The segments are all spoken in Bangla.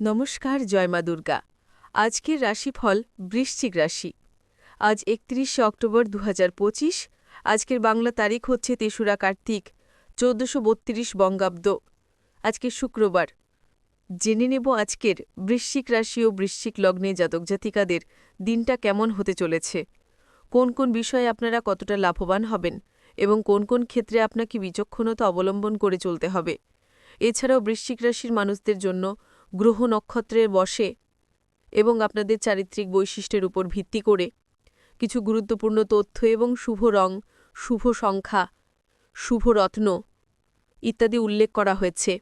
নমস্কার, জয় মা দুর্গা। আজকের রাশিফল বৃশ্চিক রাশি। আজ একত্রিশে অক্টোবর দু হাজার পঁচিশ, আজকের বাংলা তারিখ হচ্ছে তেসরা কার্তিক, চৌদ্দশো বত্রিশ বঙ্গাব্দ। আজকে শুক্রবার। জেনে নেব আজকের বৃশ্চিক রাশি ও বৃশ্চিক লগ্নে জাতক জাতিকাদের দিনটা কেমন হতে চলেছে। কোন কোন বিষয়ে আপনারা কতটা লাভবান হবেন এবং কোন কোন ক্ষেত্রে আপনাকে বিচক্ষণতা অবলম্বন করে চলতে হবে। এছাড়াও বৃশ্চিক রাশির মানুষদের জন্য গ্রহ নক্ষত্রের বসে এবং আপনাদের চারিত্রিক বৈশিষ্ট্যের উপর ভিত্তি করে কিছু গুরুত্বপূর্ণ তথ্য এবং শুভ রং, শুভ সংখ্যা, শুভ রত্ন ইত্যাদি উল্লেখ করা হয়েছে।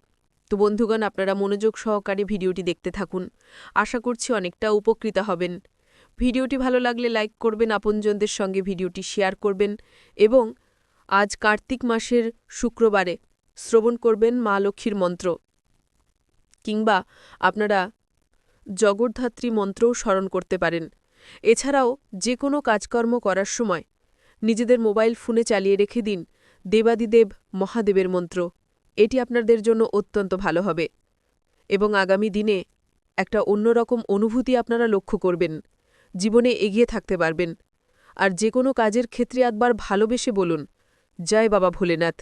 তো বন্ধুগণ, আপনারা মনোযোগ সহকারে ভিডিওটি দেখতে থাকুন। আশা করছি অনেকটা উপকৃত হবেন। ভিডিওটি ভালো লাগলে লাইক করবেন, আপনজনদের সঙ্গে ভিডিওটি শেয়ার করবেন এবং আজ কার্তিক মাসের শুক্রবারে শ্রবণ করবেন মা লক্ষ্মীর মন্ত্র। কিংবা আপনারা জগদ্ধাত্রী মন্ত্রও স্মরণ করতে পারেন। এছাড়াও যে কোনো কাজকর্ম করার সময় নিজেদের মোবাইল ফোনে চালিয়ে রেখে দিন দেবাদিদেব মহাদেবের মন্ত্র। এটি আপনাদের জন্য অত্যন্ত ভালো হবে এবং আগামী দিনে একটা অন্যরকম অনুভূতি আপনারা লক্ষ্য করবেন, জীবনে এগিয়ে থাকতে পারবেন। আর যে কোনো কাজের ক্ষেত্রে একবার ভালোবেসে বলুন, জয় বাবা ভোলেনাথ।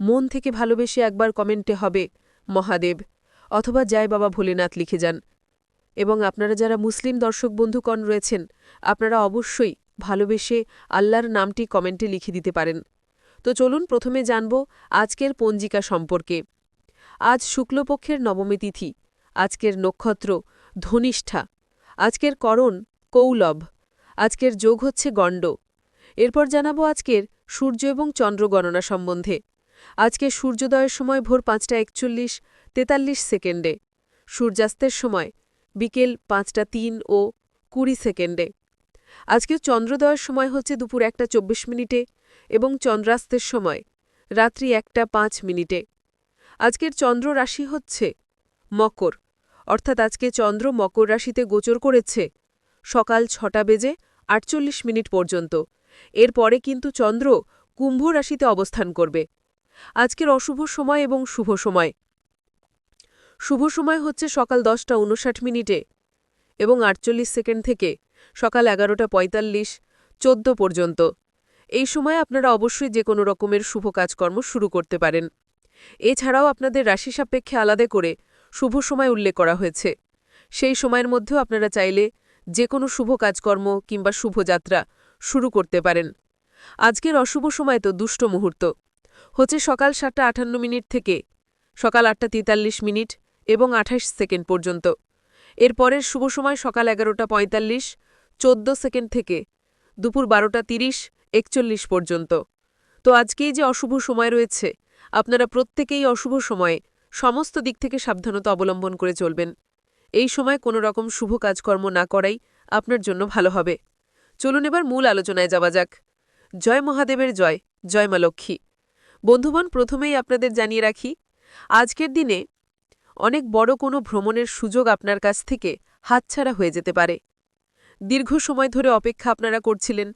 মন থেকে ভালোবেসে একবার কমেন্টে হবে, মহাদেব। অথবা জয় বাবা ভোলেনাথ লিখে যান। এবং আপনারা যারা মুসলিম দর্শক বন্ধুকণ রয়েছেন, আপনারা অবশ্যই ভালোবেসে আল্লাহর নামটি কমেন্টে লিখে দিতে পারেন। তো চলুন প্রথমে জানব আজকের পঞ্জিকা সম্পর্কে। আজ শুক্লপক্ষের নবমী তিথি, আজকের নক্ষত্র ধনিষ্ঠা, আজকের করণ কৌলভ, আজকের যোগ হচ্ছে গণ্ড। এরপর জানাব আজকের সূর্য এবং চন্দ্র গণনা সম্বন্ধে। আজকে সূর্যোদয়ের সময় ভোর পাঁচটা একচল্লিশ তেতাল্লিশ সেকেন্ডে, সূর্যাস্তের সময় বিকেল পাঁচটা তিন ও কুড়ি সেকেন্ডে। আজকে চন্দ্রোদয়ের সময় হচ্ছে দুপুর একটা চব্বিশ মিনিটে এবং চন্দ্রাস্তের সময় রাত্রি একটা পাঁচ মিনিটে। আজকের চন্দ্র রাশি হচ্ছে মকর, অর্থাৎ আজকে চন্দ্র মকর রাশিতে গোচর করেছে সকাল ছটা বেজে আটচল্লিশ মিনিট পর্যন্ত। এরপরে কিন্তু চন্দ্র কুম্ভ রাশিতে অবস্থান করবে। আজকের অশুভ সময় এবং শুভ সময়। শুভ সময় হচ্ছে সকাল দশটা উনষাট মিনিটে এবং আটচল্লিশ সেকেন্ড থেকে সকাল এগারোটা পঁয়তাল্লিশ চোদ্দ পর্যন্ত। এই সময় আপনারা অবশ্যই যে কোনো রকমের শুভ কাজকর্ম শুরু করতে পারেন। এছাড়াও আপনাদের রাশি সাপেক্ষে আলাদা করে শুভ সময় উল্লেখ করা হয়েছে। সেই সময়ের মধ্যেও আপনারা চাইলে যে কোনো শুভ কাজকর্ম কিংবা শুভযাত্রা শুরু করতে পারেন। আজকের অশুভ সময় তো দুষ্ট মুহূর্ত। হচ্ছে সকাল সাতটা আটান্ন মিনিট থেকে সকাল আটটা তেতাল্লিশ মিনিট এবং আঠাশ সেকেন্ড পর্যন্ত। এর পরের শুভ সময় সকাল এগারোটা পঁয়তাল্লিশ, চোদ্দ সেকেন্ড থেকে দুপুর বারোটা তিরিশ, একচল্লিশ পর্যন্ত। তো আজকেই যে অশুভ সময় রয়েছে, আপনারা প্রত্যেকেই অশুভ সময়ে সমস্ত দিক থেকে সাবধানতা অবলম্বন করে চলবেন। এই সময় কোনো রকম শুভ কাজকর্ম না করাই আপনার জন্য ভালো হবে। চলুন এবার মূল আলোচনায় যাওয়া যাক। জয় মহাদেবের জয় জয় মা লক্ষ্মী। বন্ধুবন প্রথমেই আপনাদের জানিয়ে রাখি, আজকের দিনে অনেক বড় কোনো ভ্রমণের সুযোগ আপনার কাছ থেকে হাতছাড়া হয়ে যেতে পারে। দীর্ঘ সময় ধরে অপেক্ষা আপনারা করছিলেন,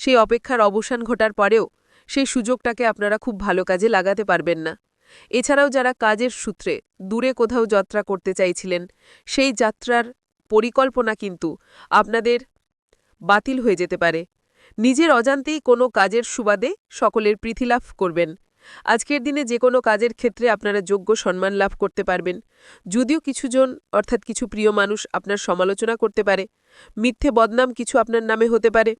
সেই অপেক্ষার অবসান ঘটার পরেও সেই সুযোগটাকে আপনারা খুব ভালো কাজে লাগাতে পারবেন না। এছাড়াও যারা কাজের সূত্রে দূরে কোথাও যাত্রা করতে চাইছিলেন, সেই যাত্রার পরিকল্পনা কিন্তু আপনাদের বাতিল হয়ে যেতে পারে। নিজের অজান্তেই কোনো কাজের সুবাদে সকলের প্রীতিলাভ করবেন। আজকের দিনে যে কোনো কাজের ক্ষেত্রে আপনারা যোগ্য সম্মান লাভ করতে পারবেন। যদিও কিছুজন, অর্থাৎ কিছু প্রিয় মানুষ আপনার সমালোচনা করতে পারে, মিথ্যে বদনাম কিছু আপনার নামে হতে পারে।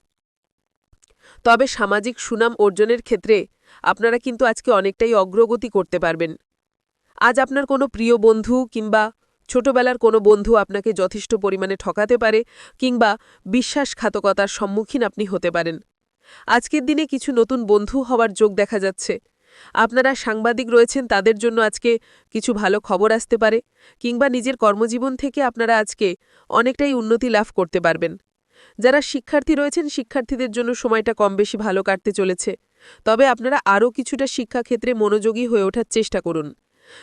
তবে সামাজিক সুনাম অর্জনের ক্ষেত্রে আপনারা কিন্তু আজকে অনেকটাই অগ্রগতি করতে পারবেন। আজ আপনার কোনো প্রিয় বন্ধু কিংবা ছোটবেলার কোনো বন্ধু আপনাকে যথেষ্ট পরিমাণে ঠকাতে পারে কিংবা বিশ্বাসঘাতকতার সম্মুখীন আপনি হতে পারেন। আজকের দিনে কিছু নতুন বন্ধু হওয়ার যোগ দেখা যাচ্ছে। আপনারা সাংবাদিক রয়েছেন, তাদের জন্য আজকে কিছু ভালো খবর আসতে পারে, কিংবা নিজের কর্মজীবন থেকে আপনারা আজকে অনেকটাই উন্নতি লাভ করতে পারবেন। যারা শিক্ষার্থী রয়েছেন, শিক্ষার্থীদের জন্য সময়টা কম বেশি ভালো কাটতে চলেছে। তবে আপনারা আরও কিছুটা শিক্ষাক্ষেত্রে মনোযোগী হয়ে ওঠার চেষ্টা করুন।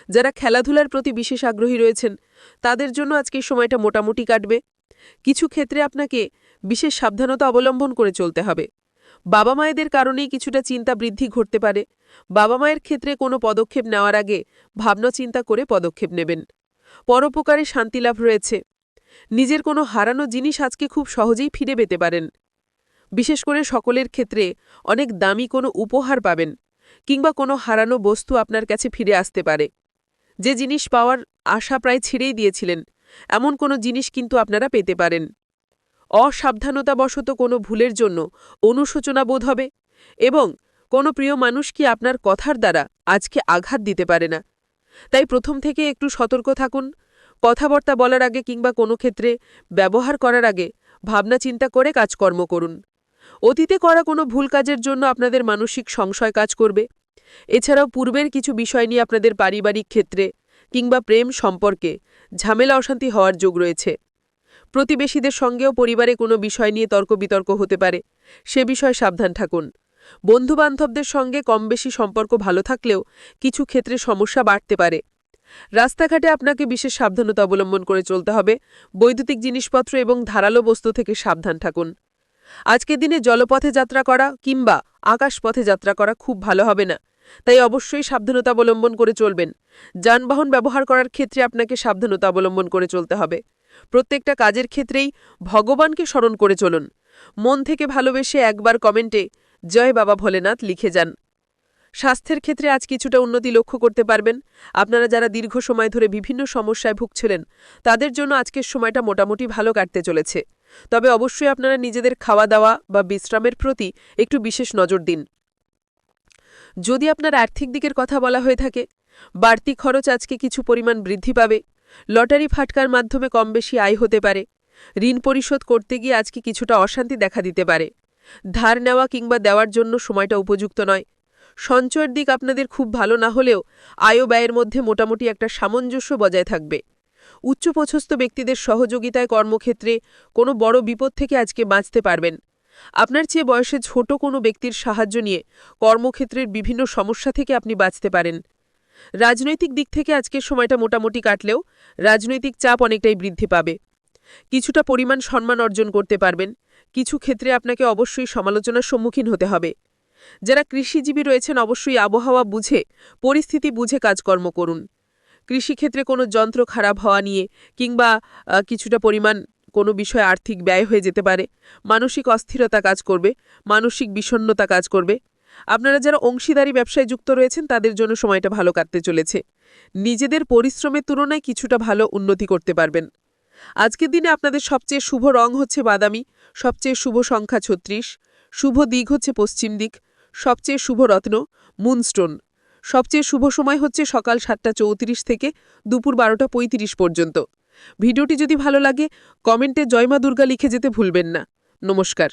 যারা খেলাধুলার প্রতি বিশেষ আগ্রহী রয়েছেন, তাদের জন্য আজকে সময়টা মোটামুটি কাটবে। কিছু ক্ষেত্রে আপনাকে বিশেষ সাবধানতা অবলম্বন করে চলতে হবে। বাবা মায়েদের কারণেই কিছুটা চিন্তা বৃদ্ধি ঘটতে পারে। বাবা মায়ের ক্ষেত্রে কোনো পদক্ষেপ নেওয়ার আগে ভাবনা চিন্তা করে পদক্ষেপ নেবেন। পরোপকারে শান্তি লাভ রয়েছে। নিজের কোনো হারানো জিনিস আজকে খুব সহজেই ফিরে পেতে পারেন। বিশেষ করে সকলের ক্ষেত্রে অনেক দামি কোনো উপহার পাবেন, কিংবা কোনো হারানো বস্তু আপনার কাছে ফিরে আসতে পারে। যে জিনিস পাওয়ার আশা প্রায় ছেড়েই দিয়েছিলেন, এমন কোনো জিনিস কিন্তু আপনারা পেতে পারেন। অসাবধানতাবশত কোনো ভুলের জন্য অনুশোচনা বোধ হবে এবং কোনো প্রিয় মানুষ কি আপনার কথার দ্বারা আজকে আঘাত দিতে পারে না। তাই প্রথম থেকে একটু সতর্ক থাকুন, কথাবার্তা বলার আগে কিংবা কোনো ক্ষেত্রে ব্যবহার করার আগে ভাবনা চিন্তা করে কাজকর্ম করুন। অতীতে করা কোনো ভুল কাজের জন্য আপনাদের মানসিক সংশয় কাজ করবে। এছাড়াও পূর্বের কিছু বিষয় নিয়ে আপনাদের পারিবারিক ক্ষেত্রে কিংবা প্রেম সম্পর্কে ঝামেলা অশান্তি হওয়ার যোগ রয়েছে। প্রতিবেশীদের সঙ্গেও পরিবারে কোনো বিষয় নিয়ে তর্ক বিতর্ক হতে পারে, সে বিষয়ে সাবধান থাকুন। বন্ধুবান্ধবদের সঙ্গে কম বেশি সম্পর্ক ভালো থাকলেও কিছু ক্ষেত্রে সমস্যা বাড়তে পারে। রাস্তাঘাটে আপনাকে বিশেষ সাবধানতা অবলম্বন করে চলতে হবে, বৈদ্যুতিক জিনিসপত্র এবং ধারালো বস্তু থেকে সাবধান থাকুন। আজকের দিনে জলপথে যাত্রা করা কিংবা আকাশপথে যাত্রা করা খুব ভালো হবে না, তাই অবশ্যই সাবধানতা অবলম্বন করে চলবেন। যানবাহন ব্যবহার করার ক্ষেত্রে আপনাকে সাবধানতা অবলম্বন করে চলতে হবে। প্রত্যেকটা কাজের ক্ষেত্রেই ভগবানকে স্মরণ করে চলুন। মন থেকে ভালোবেসে একবার কমেন্টে জয় বাবা ভোলেনাথ লিখে যান। স্বাস্থ্যের ক্ষেত্রে আজ কিছুটা উন্নতি লক্ষ্য করতে পারবেন। আপনারা যারা দীর্ঘ সময় ধরে বিভিন্ন সমস্যায় ভুগছিলেন, তাদের জন্য আজকের সময়টা মোটামুটি ভালো কাটতে চলেছে। তবে অবশ্যই আপনারা নিজেদের খাওয়া দাওয়া বা বিশ্রামের প্রতি একটু বিশেষ নজর দিন। যদি আপনার আর্থিক দিকের কথা বলা হয়ে থাকে, বাড়তি খরচ আজকে কিছু পরিমাণ বৃদ্ধি পাবে। লটারি ফাটকার মাধ্যমে কম বেশি আয় হতে পারে। ঋণ পরিশোধ করতে গিয়ে আজকে কিছুটা অশান্তি দেখা দিতে পারে। ধার নেওয়া কিংবা দেওয়ার জন্য সময়টা উপযুক্ত নয়। সঞ্চয়ের দিক আপনাদের খুব ভালো না হলেও আয় ব্যয়ের মধ্যে মোটামুটি একটা সামঞ্জস্য বজায় থাকবে। উচ্চপছস্থ ব্যক্তিদের সহযোগিতায় কর্মক্ষেত্রে কোনো বড় বিপদ থেকে আজকে বাঁচতে পারবেন। আপনার চেয়ে বয়সে ছোট কোনো ব্যক্তির সাহায্য নিয়ে কর্মক্ষেত্রের বিভিন্ন সমস্যা থেকে আপনি বাঁচতে পারেন। রাজনৈতিক দিক থেকে আজকের সময়টা মোটামুটি কাটলেও রাজনৈতিক চাপ অনেকটাই বৃদ্ধি পাবে। কিছুটা পরিমাণ সম্মান অর্জন করতে পারবেন। কিছু ক্ষেত্রে আপনাকে অবশ্যই সমালোচনার সম্মুখীন হতে হবে। যারা কৃষিজীবী রয়েছেন, অবশ্যই আবহাওয়া বুঝে, পরিস্থিতি বুঝে কাজকর্ম করুন। কৃষিক্ষেত্রে কোনো যন্ত্র খারাপ হওয়া নিয়ে কিংবা কিছুটা পরিমাণ কোনো বিষয়ে আর্থিক ব্যয় হয়ে যেতে পারে। মানসিক অস্থিরতা কাজ করবে, মানসিক বিষণ্নতা কাজ করবে। আপনারা যারা অংশীদারি ব্যবসায় যুক্ত রয়েছেন, তাদের জন্য সময়টা ভালো কাটতে চলেছে। নিজেদের পরিশ্রমের তুলনায় কিছুটা ভালো উন্নতি করতে পারবেন। আজকের দিনে আপনাদের সবচেয়ে শুভ রং হচ্ছে বাদামি, সবচেয়ে শুভ সংখ্যা ছত্রিশ, শুভ দিক হচ্ছে পশ্চিম দিক, সবচেয়ে শুভ রত্ন মুনস্টোন, সবচেয়ে শুভ সময় হচ্ছে সকাল সাতটা চৌত্রিশ থেকে দুপুর বারোটা পঁয়ত্রিশ পর্যন্ত। ভিডিওটি যদি ভালো লাগে, কমেন্টে জয়মা দুর্গা লিখে যেতে ভুলবেন না। নমস্কার।